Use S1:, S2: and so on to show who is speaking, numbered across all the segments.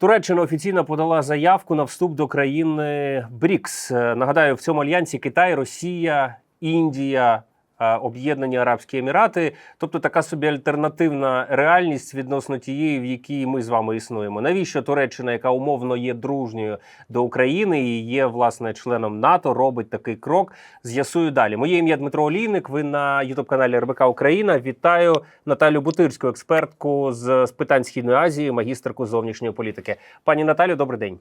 S1: Туреччина офіційно подала заявку на вступ до країни БРІКС. Е, Нагадаю, в цьому альянсі Китай, Росія, Індія, Об'єднані Арабські Емірати, тобто така собі альтернативна реальність відносно тієї, в якій ми з вами існуємо. Навіщо Туреччина, яка умовно є дружньою до України і є власне членом НАТО, робить такий крок? З'ясую далі. Моє ім'я Дмитро Олійник. Ви на Ютуб каналі РБК Україна. Вітаю Наталю Бутирську, експертку з, з питань Східної Азії, магістерку зовнішньої політики. Пані Наталю, добрий день.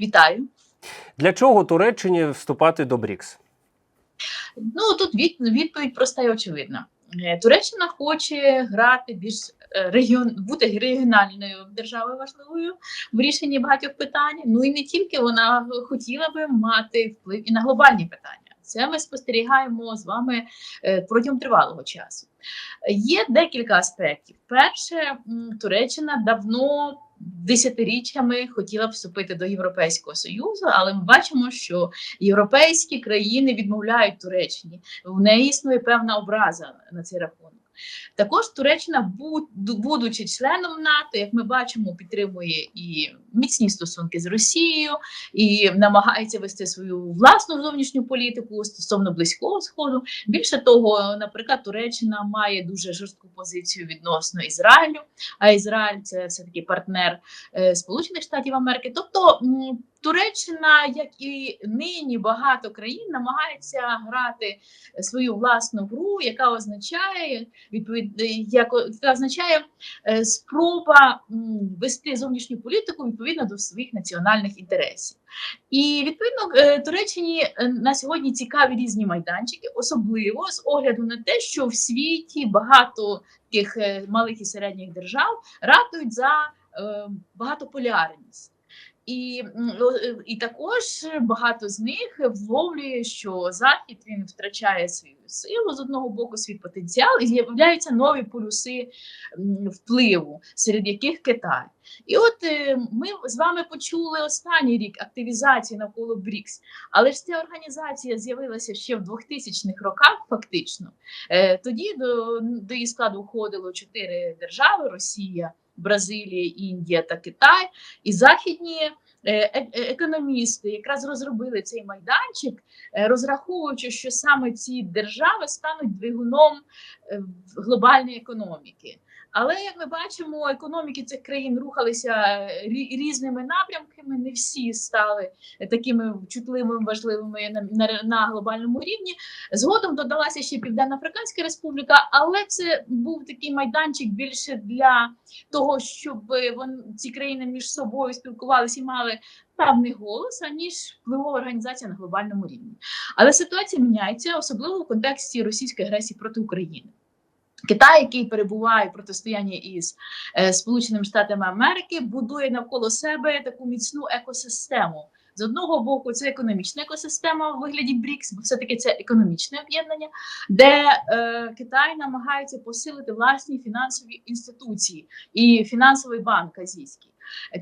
S2: Вітаю.
S1: Для чого Туреччині вступати до БРІКС?
S2: Ну тут від, відповідь проста і очевидна. Е, Туреччина хоче грати більш е, регіон, бути регіональною державою важливою в рішенні багатьох питань. Ну і не тільки вона хотіла би мати вплив і на глобальні питання. Це ми спостерігаємо з вами е, протягом тривалого часу. Є декілька аспектів. Перше, Туреччина давно десятиріччями хотіла вступити до Європейського Союзу, але ми бачимо, що європейські країни відмовляють Туреччині. В неї існує певна образа на цей рахунок. Також Туреччина, будучи членом НАТО, як ми бачимо, підтримує і міцні стосунки з Росією, і намагається вести свою власну зовнішню політику стосовно близького сходу. Більше того, наприклад, Туреччина має дуже жорстку позицію відносно Ізраїлю. А Ізраїль це все таки партнер е, Сполучених Штатів Америки. Тобто Туреччина, як і нині багато країн, намагається грати свою власну гру, яка означає відповід, е, як, яка означає е, спроба вести зовнішню політику відповідно до своїх національних інтересів. І відповідно е, Туреччині на сьогодні цікаві різні майданчики, особливо з огляду на те, що в світі багато таких е, малих і середніх держав ратують за багатополярність. І, о, е, і також багато з них вловлює, що Захід він втрачає свою силу з одного боку, свій потенціал, і з'являються нові полюси впливу, серед яких Китай. І от е, ми з вами почули останній рік активізації навколо БРІКС, але ж ця організація з'явилася ще в 2000-х роках, фактично. Е, тоді до, до її складу входило чотири держави: Росія. Бразилія, Індія та Китай, і західні е, е- економісти якраз розробили цей майданчик, е, розраховуючи, що саме ці держави стануть двигуном глобальної економіки. Але як ми бачимо, економіки цих країн рухалися е, різними напрямками. Не всі стали е, такими чутливими, важливими на, на, глобальному рівні. Згодом додалася ще Південно-Африканська Республіка, але це був такий майданчик більше для того, щоб вон, ці країни між собою спілкувалися і мали певний голос, аніж впливова організація на глобальному рівні. Але ситуація міняється, особливо в контексті російської агресії проти України. Китай, який перебуває в протистоянні із е, Сполученими Штатами Америки, будує навколо себе таку міцну екосистему. З одного боку, це економічна екосистема в вигляді БРІКС, бо все-таки це економічне об'єднання, де е, Китай намагається посилити власні фінансові інституції і фінансовий банк азійський.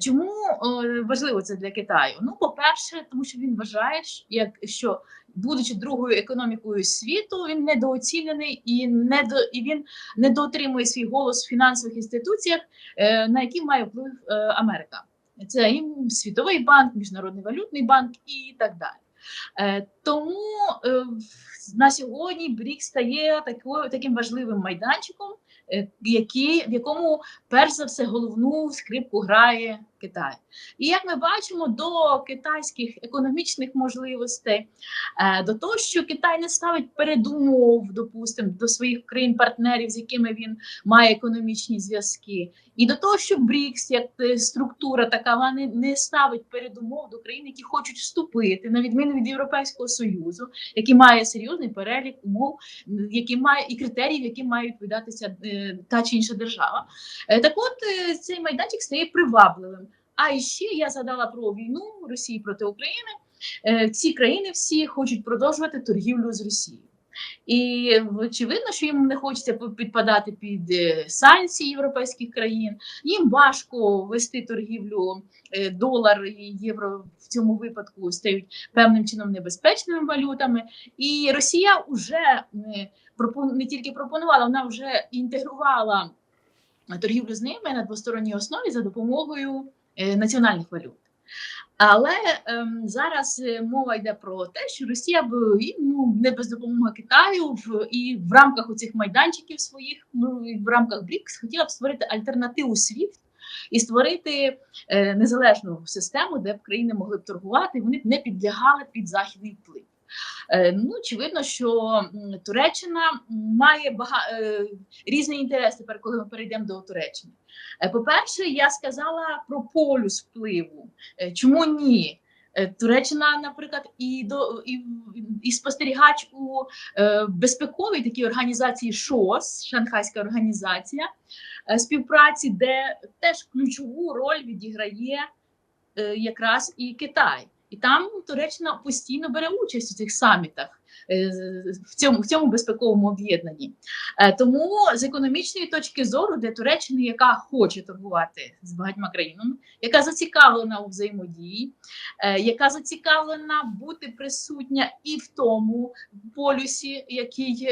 S2: Чому е, важливо це для Китаю? Ну, по-перше, тому що він вважає, як що будучи другою економікою світу, він недооцінений і не до і він недоотримує свій голос в фінансових інституціях, е, на які має вплив е, Америка. Це і Світовий банк, Міжнародний валютний банк і так далі. Е, тому на сьогодні БРІК стає такою таким важливим майданчиком, який, в якому перш за все головну скрипку грає Китай. І як ми бачимо, до китайських економічних можливостей, е, до того, що Китай не ставить передумов, допустимо, до своїх країн-партнерів, з якими він має економічні зв'язки, і до того, що БРІКС, як структура така, вона не, ставить передумов до країн, які хочуть вступити, на відміну від Європейського союзу, який має серйозний перелік умов, які має і критеріїв, яким має відповідатися е, та чи інша держава. Е, Так от цей майданчик стає привабливим. А ще я згадала про війну Росії проти України. Е, Ці країни всі хочуть продовжувати торгівлю з Росією. І очевидно, що їм не хочеться підпадати під е, санкції європейських країн. Їм важко вести торгівлю. Е, Долар і євро в цьому випадку стають певним чином небезпечними валютами. І Росія вже не, тільки пропонувала, вона вже інтегрувала торгівлю з ними на двосторонній основі за допомогою національних валют. Але ем, зараз е, мова йде про те, що Росія б ну, не без допомоги Китаю в, і в рамках цих майданчиків своїх, ну і в рамках БРІКС хотіла б створити альтернативу SWIFT і створити е, незалежну систему, де б країни могли б торгувати, і вони б не підлягали під західний вплив. Е, ну, очевидно, що Туреччина має бага... е, різні інтереси тепер, коли ми перейдемо до Туреччини. Е, По-перше, я сказала про полюс впливу. Чому ні? Туреччина, наприклад, і до і, і спостерігач у е, безпековій такій організації ШОС, Шанхайська організація е, співпраці, де теж ключову роль відіграє е, якраз і Китай. І там Туреччина постійно бере участь у цих самітах в цьому, в цьому безпековому об'єднанні. Е, Тому з економічної точки зору для Туреччини, яка хоче торгувати з багатьма країнами, яка зацікавлена у взаємодії, е, яка зацікавлена бути присутня і в тому полюсі, який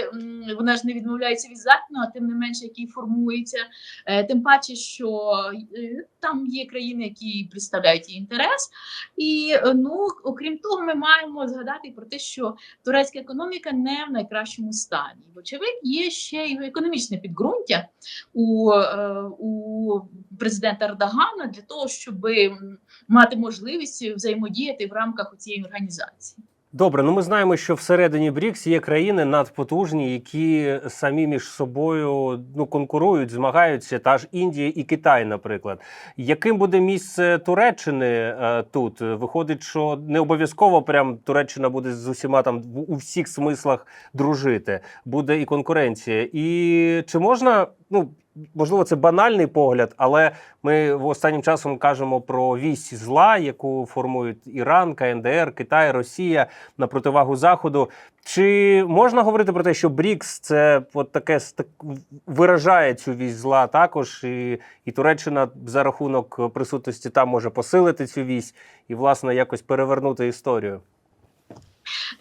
S2: вона ж не відмовляється від західного, тим не менше, який формується. Е, Тим паче, що е, там є країни, які представляють її інтерес. І е, ну, окрім того, ми маємо згадати про те, що турецька економіка не в найкращому стані. Вочевидь, є ще й економічне підґрунтя у, е, у президента Ердогана для того, щоб мати можливість взаємодіяти в рамках цієї організації.
S1: Добре, ну ми знаємо, що всередині БРІКС є країни надпотужні, які самі між собою ну конкурують, змагаються. Та ж Індія і Китай, наприклад. Яким буде місце Туреччини е, тут? Виходить, що не обов'язково прям Туреччина буде з усіма там в- у всіх смислах дружити. Буде і конкуренція. І чи можна, ну можливо, це банальний погляд, але ми в останнім часом кажемо про вісь зла, яку формують Іран, КНДР, Китай, Росія на противагу Заходу. Чи можна говорити про те, що БРІКС це от таке так, виражає цю вісь зла також, і, і Туреччина за рахунок присутності там може посилити цю вісь і, власне, якось перевернути історію?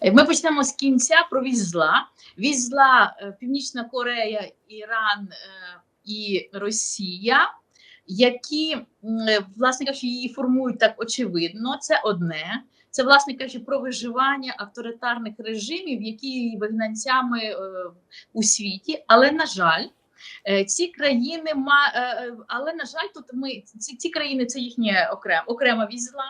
S2: Е, Ми почнемо з кінця про вісь зла. Вісь зла е, Північна Корея, Іран е, і Росія, які, власне кажучи, її формують так очевидно. Це одне. Це, власне кажучи, про виживання авторитарних режимів, які вигнанцями е, у світі. Але, на жаль, е, ці країни ма, е, але на жаль, тут ми ці, ці країни це їхня окрема окрема вісь зла.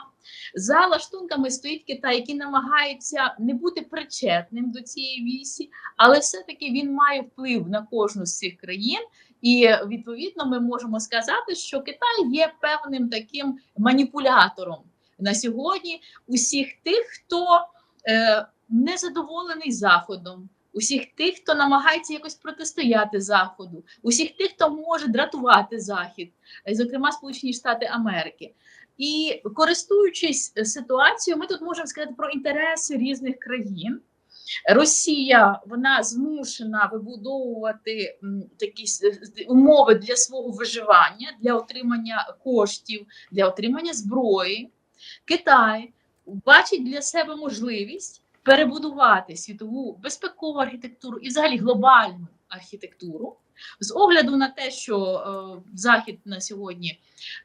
S2: За лаштунками стоїть Китай, який намагається не бути причетним до цієї вісі, але все-таки він має вплив на кожну з цих країн. І відповідно ми можемо сказати, що Китай є певним таким маніпулятором на сьогодні усіх тих, хто е, не задоволений заходом. Усіх тих, хто намагається якось протистояти заходу, усіх тих, хто може дратувати захід, е, зокрема Сполучені Штати Америки. І користуючись е, ситуацією, ми тут можемо сказати про інтереси різних країн. Росія вона змушена вибудовувати такі умови для свого виживання, для отримання коштів, для отримання зброї. Китай бачить для себе можливість перебудувати світову безпекову архітектуру і взагалі глобальну архітектуру. З огляду на те, що е, Захід на сьогодні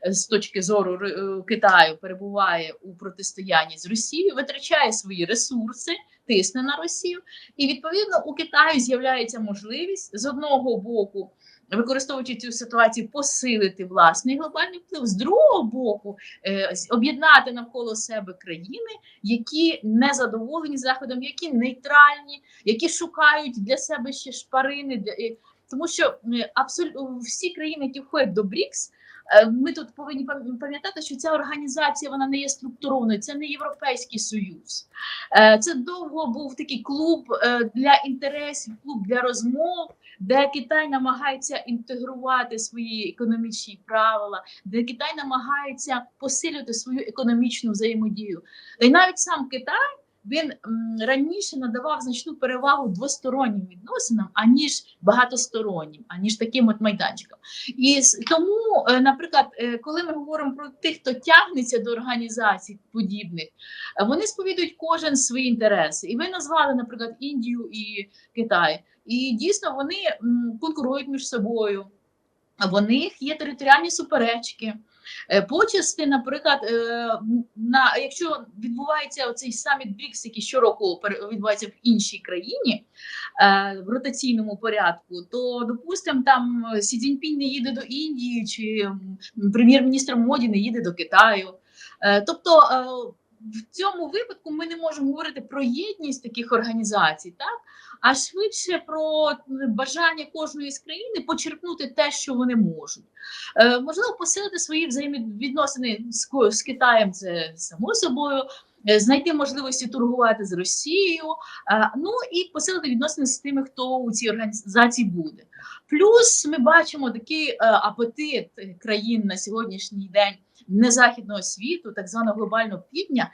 S2: е, з точки зору е, Китаю перебуває у протистоянні з Росією, витрачає свої ресурси, тисне на Росію, і відповідно у Китаю з'являється можливість з одного боку. Використовуючи цю ситуацію, посилити власний глобальний вплив, з другого боку, е, об'єднати навколо себе країни, які не задоволені заходом, які нейтральні, які шукають для себе ще шпарини. Для е, тому, що абсолютно всі країни, які входять до БРІКС, е, ми тут повинні пам- пам'ятати, що ця організація вона не є структурованою, це не Європейський Союз. Е, Це довго був такий клуб е, для інтересів, клуб для розмов, де Китай намагається інтегрувати свої економічні правила, де Китай намагається посилювати свою економічну взаємодію. Й навіть сам Китай він раніше надавав значну перевагу двостороннім відносинам, аніж багатостороннім, аніж таким от майданчикам. І тому, е, наприклад, е, коли ми говоримо про тих, хто тягнеться до організацій подібних, е, вони сповідують кожен свої інтереси. І ви назвали, наприклад, Індію і Китай. І дійсно вони конкурують між собою. В них є територіальні суперечки. Е, Почасти, наприклад, е, на якщо відбувається цей саміт БРІКС, який щороку відбувається в іншій країні е, в ротаційному порядку, то допустимо, там Сі Цзіньпінь не їде до Індії, чи прем'єр-міністр Моді не їде до Китаю. Тобто в цьому випадку ми не можемо говорити про єдність таких організацій, так а швидше про бажання кожної з країни почерпнути те, що вони можуть. Е, можливо, посилити свої взаємовідносини з, з Китаєм, це само собою. Е, Знайти можливості торгувати з Росією, е, ну і посилити відносини з тими, хто у цій організації буде. Плюс ми бачимо такий е, апетит країн на сьогоднішній день незахідного світу, так званого глобального півдня,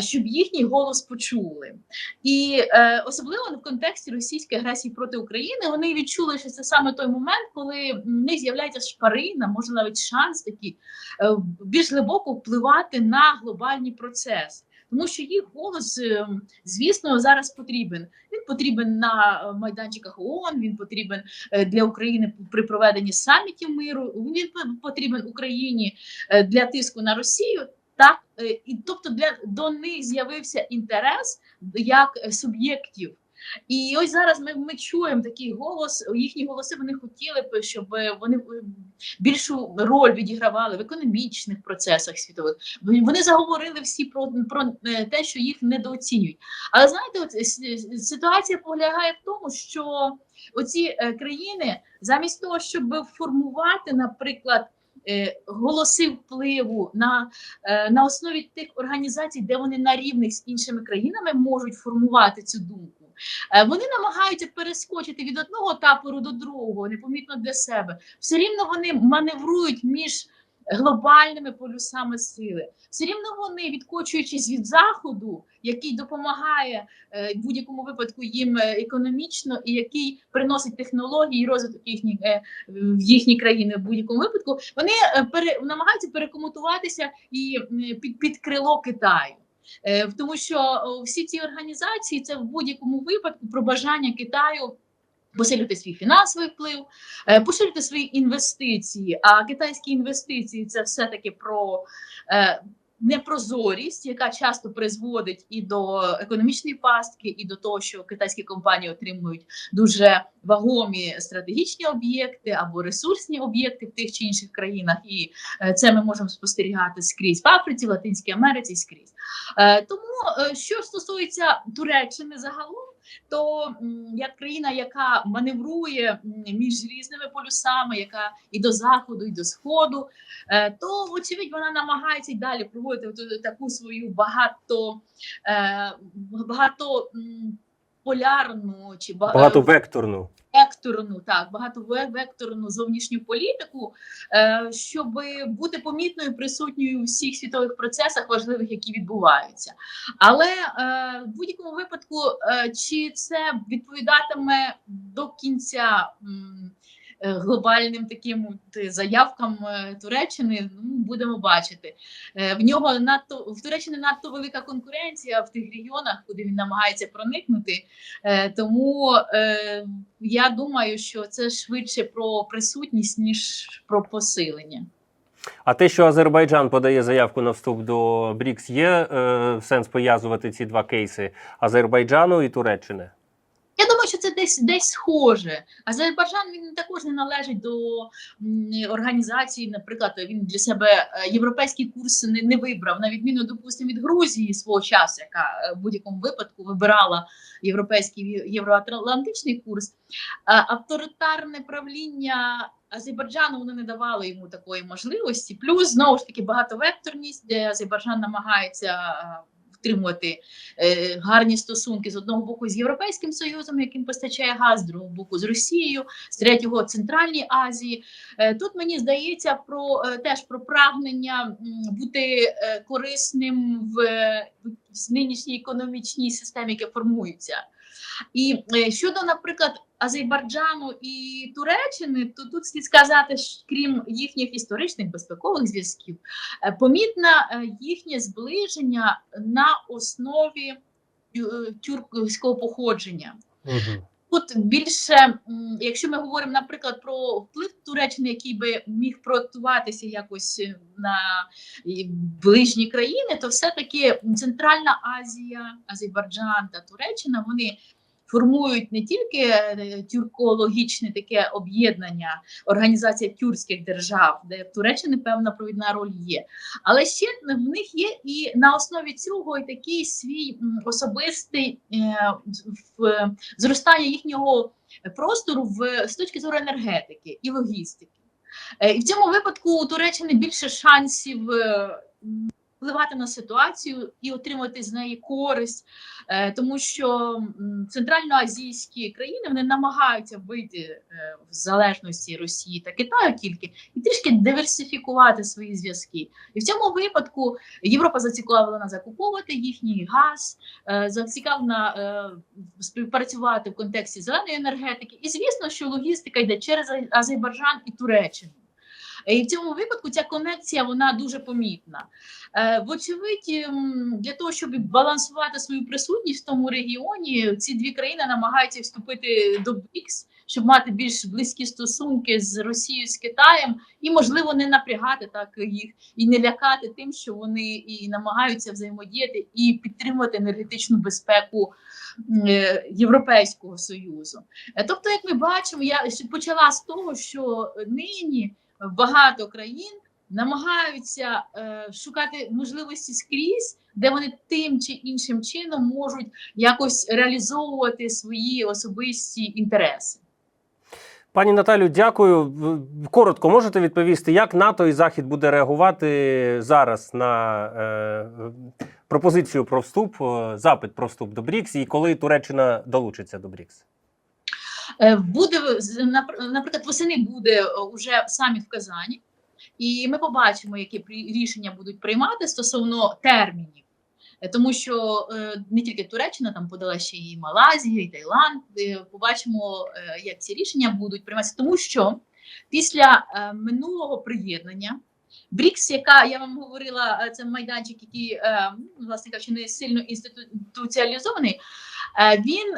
S2: щоб їхній голос почули. І е, особливо в контексті російської агресії проти України вони відчули, що це саме той момент, коли в них з'являється шпарина, може навіть шанс такий е, більш глибоко впливати на глобальні процеси. Тому що їх голос, е, звісно, зараз потрібен. Він потрібен на е, майданчиках ООН, він потрібен е, для України при проведенні самітів миру. Він по- потрібен Україні е, для тиску на Росію. Так, і тобто для до них з'явився інтерес як суб'єктів. І ось зараз ми, ми чуємо такий голос. Їхні голоси вони хотіли б, щоб вони е, більшу роль відігравали в економічних процесах світових. Вони заговорили всі про, про е, те, що їх недооцінюють. Але знаєте, от, ситуація полягає в тому, що оці е, країни, замість того, щоб формувати, наприклад, голоси впливу на, на основі тих організацій, де вони на рівних з іншими країнами можуть формувати цю думку. Е, Вони намагаються перескочити від одного табору до другого, непомітно для себе. Все рівно вони маневрують між глобальними полюсами сили. Все рівно вони, відкочуючись від заходу, який допомагає е, в будь-якому випадку їм е, економічно і який приносить технології і розвиток їхні, е, в їхні країни в будь-якому випадку, вони е, намагаються перекомутуватися і під, під крило Китаю. Е, Тому що всі ці організації це в будь-якому випадку про бажання Китаю Посилити свій фінансовий вплив, посилити свої інвестиції. А китайські інвестиції це все-таки про е, непрозорість, яка часто призводить і до економічної пастки, і до того, що китайські компанії отримують дуже вагомі стратегічні об'єкти або ресурсні об'єкти в тих чи інших країнах. І е, це ми можемо спостерігати скрізь в Африці, в Латинській Америці, скрізь. Е, Тому, е, що стосується Туреччини загалом, то як країна, яка маневрує між різними полюсами, яка і до заходу, і до сходу, е, то очевидь вона намагається й далі проводити таку свою багато е, багато полярну чи багато...
S1: Багатовекторну.
S2: Векторну, так, багатовекторну зовнішню політику, е, щоб бути помітною, присутньою у всіх світових процесах важливих, які відбуваються. Але е, в будь-якому випадку, е, чи це відповідатиме до кінця. Е, Глобальним таким от заявкам е, Туреччини ну будемо бачити. Е, В нього надто в Туреччини надто велика конкуренція в тих регіонах, куди він намагається проникнути. Е, Тому е, я думаю, що це швидше про присутність, ніж про посилення.
S1: А те, що Азербайджан подає заявку на вступ до БРІКС, є е, сенс пов'язувати ці два кейси Азербайджану і Туреччини?
S2: Я думаю, що це десь десь схоже. Азербайджан він також не належить до організації. Наприклад, він для себе е, європейський курс не, не вибрав, на відміну, допустимо, від Грузії свого часу, яка е, в будь-якому випадку вибирала європейський євроатлантичний курс. Авторитарне правління. Азербайджану вони не давали йому такої можливості. Плюс знову ж таки багатовекторність, де Азербайджан намагається втримувати е, гарні стосунки з одного боку з Європейським Союзом, яким постачає газ, з другого боку з Росією, з третього Центральній Азії. Е, тут мені здається про е, теж про прагнення бути корисним в нинішній економічній системі, яка формується. І е, щодо, наприклад, Азербайджану і Туреччини, то тут слід сказати, що крім їхніх історичних безпекових зв'язків, е, помітне е, їхнє зближення на основі тюркського походження.
S1: Угу.
S2: Тут більше, якщо ми говоримо, наприклад, про вплив Туреччини, який би міг проектуватися якось е, на ближні країни, то все-таки Центральна Азія, Азербайджан та Туреччина вони формують не тільки е, тюркологічне таке об'єднання, організація тюркських держав, де в Туреччині певна провідна роль є, але ще в них є і на основі цього і такий свій особистий е, зростання їхнього простору в з точки зору енергетики і логістики. Е, І в цьому випадку у Туреччини більше шансів впливати на ситуацію і отримати з неї користь, Е, тому що центральноазійські країни вони намагаються вийти е, в залежності Росії та Китаю тільки і трішки диверсифікувати свої зв'язки. І в цьому випадку Європа зацікавлена закуповувати їхній газ, е, зацікавлена співпрацювати в контексті зеленої енергетики. І звісно, що логістика йде через Азербайджан і Туреччину. Е, І в цьому випадку ця конекція вона дуже помітна. Е, Вочевидь, ем, для того, щоб балансувати свою присутність в тому регіоні, ці дві країни намагаються вступити до БРІКС, щоб мати більш близькі стосунки з Росією з Китаєм, і можливо не напрягати так їх і не лякати тим, що вони і намагаються взаємодіяти і підтримувати енергетичну безпеку е, Європейського союзу. Тобто, як ми бачимо, я почала з того, що нині багато країн намагаються е, шукати можливості скрізь, де вони тим чи іншим чином можуть якось реалізовувати свої особисті інтереси.
S1: Пані Наталю, дякую. Коротко можете відповісти, як НАТО і Захід буде реагувати зараз на е, пропозицію про вступ, е, запит про вступ до БРІКС, і коли Туреччина долучиться до БРІКС?
S2: Е, Буде наприклад, восени буде е, уже саміт в Казані, і ми побачимо, які рішення будуть приймати стосовно термінів. Е, Тому що не тільки Туреччина там подала ще і Малайзія, і Таїланд. Побачимо, як ці рішення будуть прийматися, тому що після минулого приєднання БРІКС, яка я вам говорила, це майданчик, який ну, власне кажучи, не сильно інституціалізований, він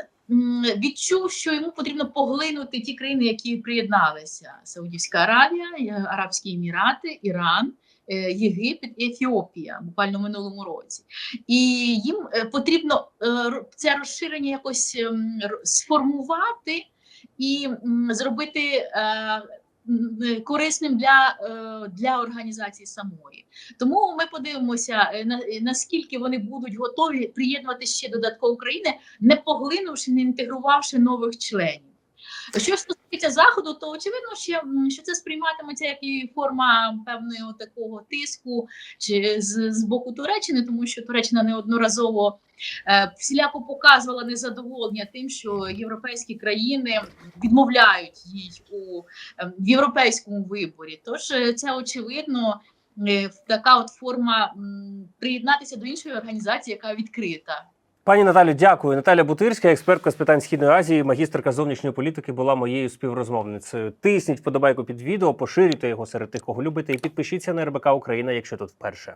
S2: відчув, що йому потрібно поглинути ті країни, які приєдналися: Саудівська Аравія, Арабські Емірати, Іран. е, Єгипет і Ефіопія буквально в минулому році, і їм е, потрібно е, це розширення якось ем, сформувати і зробити корисним для, е, для організації самої. Тому ми подивимося, е, на, е, наскільки вони будуть готові приєднувати ще додатково країни, не поглинувши, не інтегрувавши нових членів. Що стосується заходу, то очевидно, що, що це сприйматиметься як і форма певного такого тиску чи з, з боку Туреччини, тому що Туреччина неодноразово е, всіляко показувала незадоволення тим, що європейські країни відмовляють їй у е, в європейському виборі. Тож е, це очевидно е, така от форма приєднатися до іншої організації, яка відкрита.
S1: Пані Наталю, дякую. Наталя Бутирська, експертка з питань Східної Азії, магістерка зовнішньої політики, була моєю співрозмовницею. Тисніть вподобайку під відео, поширюйте його серед тих, кого любите, і підпишіться на РБК Україна, якщо тут вперше.